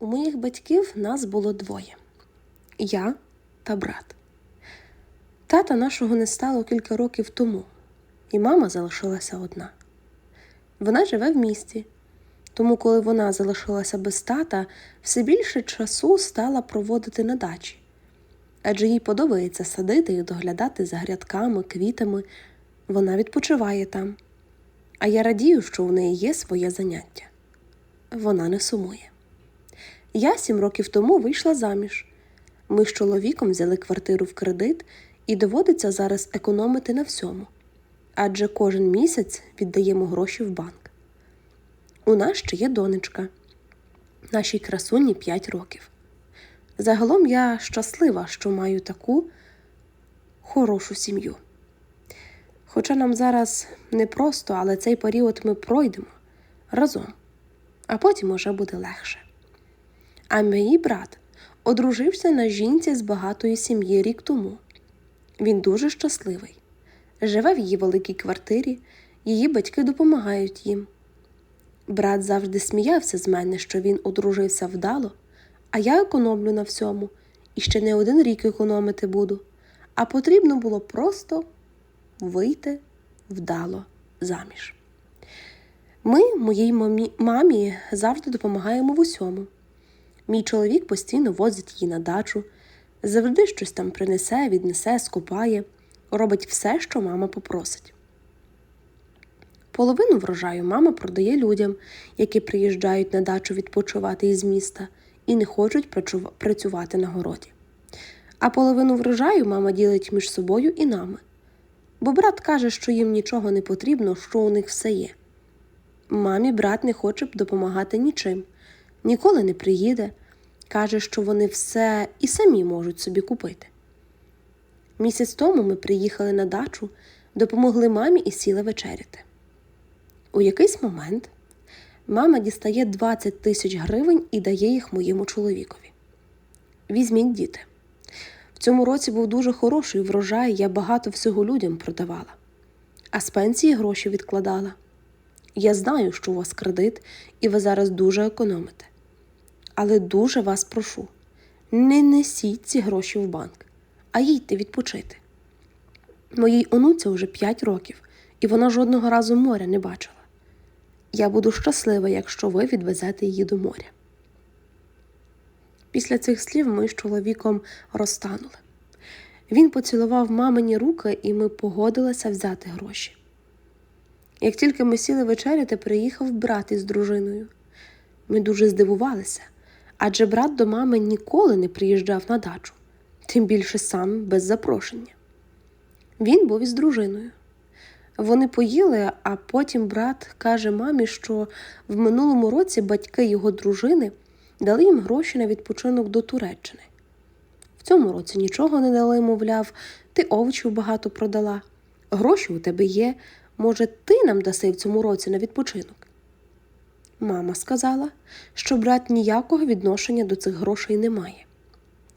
У моїх батьків нас було двоє я та брат. Тата нашого не стало кілька років тому, і мама залишилася одна. Вона живе в місті, тому, коли вона залишилася без тата, все більше часу стала проводити на дачі, адже їй подобається садити і доглядати за грядками, квітами, вона відпочиває там. А я радію, що в неї є своє заняття. Вона не сумує. Я сім років тому вийшла заміж. Ми з чоловіком взяли квартиру в кредит і доводиться зараз економити на всьому, адже кожен місяць віддаємо гроші в банк. У нас ще є донечка, нашій красуні 5 років. Загалом я щаслива, що маю таку хорошу сім'ю. Хоча нам зараз непросто, але цей період ми пройдемо разом, а потім уже буде легше. А мій брат одружився на жінці з багатої сім'ї рік тому. Він дуже щасливий. Живе в її великій квартирі, її батьки допомагають їм. Брат завжди сміявся з мене, що він одружився вдало, а я економлю на всьому і ще не один рік економити буду, а потрібно було просто вийти вдало заміж. Ми, моїй мамі, мамі, завжди допомагаємо в усьому. Мій чоловік постійно возить її на дачу, завжди щось там принесе, віднесе, скупає, робить все, що мама попросить. Половину врожаю мама продає людям, які приїжджають на дачу відпочивати із міста і не хочуть працювати на городі. А половину врожаю мама ділить між собою і нами. Бо брат каже, що їм нічого не потрібно, що у них все є. Мамі брат не хоче б допомагати нічим, ніколи не приїде, каже, що вони все і самі можуть собі купити. Місяць тому ми приїхали на дачу, допомогли мамі і сіли вечеряти. У якийсь момент мама дістає 20 тисяч гривень і дає їх моєму чоловікові. Візьміть діти. В цьому році був дуже хороший врожай, я багато всього людям продавала, а з пенсії гроші відкладала. Я знаю, що у вас кредит, і ви зараз дуже економите. Але дуже вас прошу, не несіть ці гроші в банк, а їдьте відпочити. Моїй онуці вже 5 років, і вона жодного разу моря не бачила. Я буду щаслива, якщо ви відвезете її до моря. Після цих слів ми з чоловіком розтанули. Він поцілував мамині руки, і ми погодилися взяти гроші. Як тільки ми сіли вечеряти, приїхав брат із дружиною. Ми дуже здивувалися, адже брат до мами ніколи не приїжджав на дачу, тим більше сам без запрошення. Він був із дружиною. Вони поїли, а потім брат каже мамі, що в минулому році батьки його дружини дали їм гроші на відпочинок до Туреччини. В цьому році нічого не дали, мовляв, ти овочів багато продала. Гроші у тебе є. Може, ти нам даси в цьому році на відпочинок? Мама сказала, що брат ніякого відношення до цих грошей не має.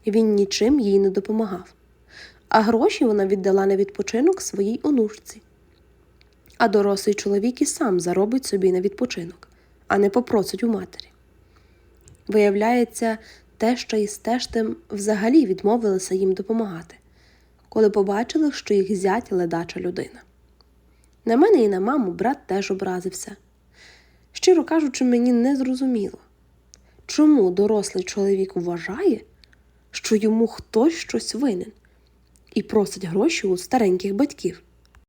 Він нічим їй не допомагав, а гроші вона віддала на відпочинок своїй онучці. А дорослий чоловік і сам заробить собі на відпочинок, а не попросить у матері. Виявляється, теща із тештем взагалі відмовилися їм допомагати, коли побачили, що їх зять ледача людина. На мене і на маму брат теж образився. Щиро кажучи, мені не зрозуміло, чому дорослий чоловік вважає, що йому хтось щось винен і просить гроші у стареньких батьків.